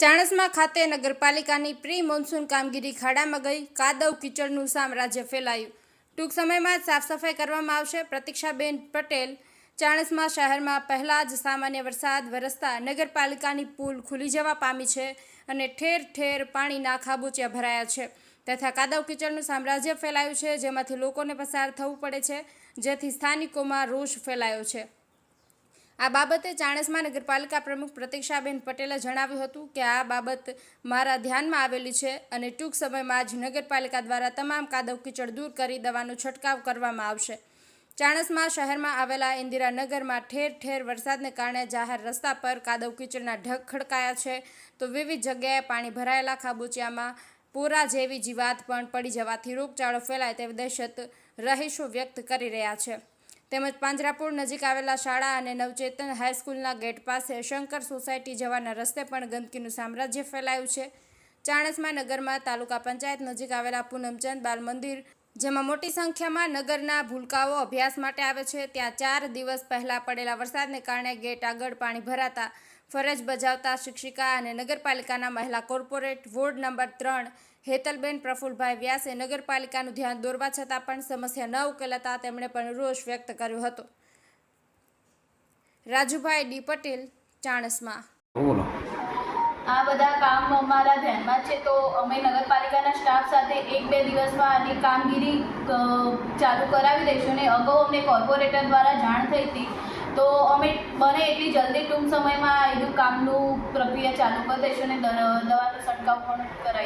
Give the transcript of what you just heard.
ચાણસ્મા ખાતે નગરપાલિકાની pre monsoon કામગીરી ખાડામાં ગઈ કાદવ કીચડનું સામ્રાજ્ય ફેલાયું. ટૂંક સમયમાં જ સાફ સફાઈ કરવામાં આવશે. પ્રતીક્ષાબેન પટેલ ચાણસ્મા શહેરમાં પહેલાં જ સામાન્ય વરસાદ વરસતા નગરપાલિકાની પુલ ખુલી જવા પામી છે અને ઠેર ઠેર પાણીના ખાબોચિયા ભરાયા છે. તથા કાદવ કીચડનું સામ્રાજ્ય ફેલાયું છે, જેમાંથી લોકોને પસાર થવું પડે છે, જેથી સ્થાનિકોમાં રોષ ફેલાયો છે. આ બાબતે ચાણસમા નગરપાલિકા પ્રમુખ પ્રતિક્ષાબેન પટેલે જણાવ્યું હતું કે આ બાબત મારા ધ્યાનમાં આવેલી છે અને ટૂંક સમયમાં જ નગરપાલિકા દ્વારા તમામ કાદવ કીચડ દૂર કરી દવાનો છંટકાવ કરવામાં આવશે. ચાણસ્મા શહેરમાં આવેલા ઇન્દિરાનગરમાં ઠેર ઠેર વરસાદને કારણે જાહેર રસ્તા પર કાદવ કીચડના ઢગ ખડકાયા છે. તો વિવિધ જગ્યાએ પાણી ભરાયેલા ખાબુચિયામાં પૂરા જેવી જીવાત પણ પડી જવાથી રોગચાળો ફેલાય તેવી દહેશત રહીશો વ્યક્ત કરી રહ્યા છે. તેમજ પાંજરાપુર નજીક આવેલા શાળા અને નવચેતન હાઈસ્કૂલના ગેટ પાસે શંકર સોસાયટી જવાના રસ્તે પણ ગંદકીનું સામ્રાજ્ય ફેલાયું છે. ચાણસમા નગરમાં તાલુકા પંચાયત નજીક આવેલા પૂનમચંદ બાલ મંદિર જેમાં મોટી સંખ્યામાં નગરના ભૂલકાઓ અભ્યાસ માટે આવે છે. ત્યાં ચાર દિવસ પહેલાં પડેલા વરસાદને કારણે ગેટ આગળ પાણી ભરાતા, ફરજ બજાવતા શિક્ષિકા અને નગરપાલિકાના મહિલા કોર્પોરેટ વોર્ડ નંબર ત્રણ હેતલબેન પ્રફુલભાઈ વ્યાસે નગરપાલિકાનું ધ્યાન દોરવા છતાં પણ સમસ્યા ન ઉકેલાતા તેમણે પણ રોષ વ્યક્ત કર્યો હતો. રાજુભાઈ ડી પટેલ, ચાણસ્મા. આ બધા કામ અમારા ધ્યાનમાં છે, તો અમે નગરપાલિકાના સ્ટાફ સાથે એક બે દિવસમાં આની કામગીરી ચાલુ કરાવી દઈશું ને અગાઉ અમને કોર્પોરેટર દ્વારા જાણ થઈ હતી. તો અમે બને એટલી જલ્દી ટૂંક સમયમાં એનું કામનું પ્રક્રિયા ચાલુ કરી દઈશું ને દવાનો છંટકાવ પણ કરાવી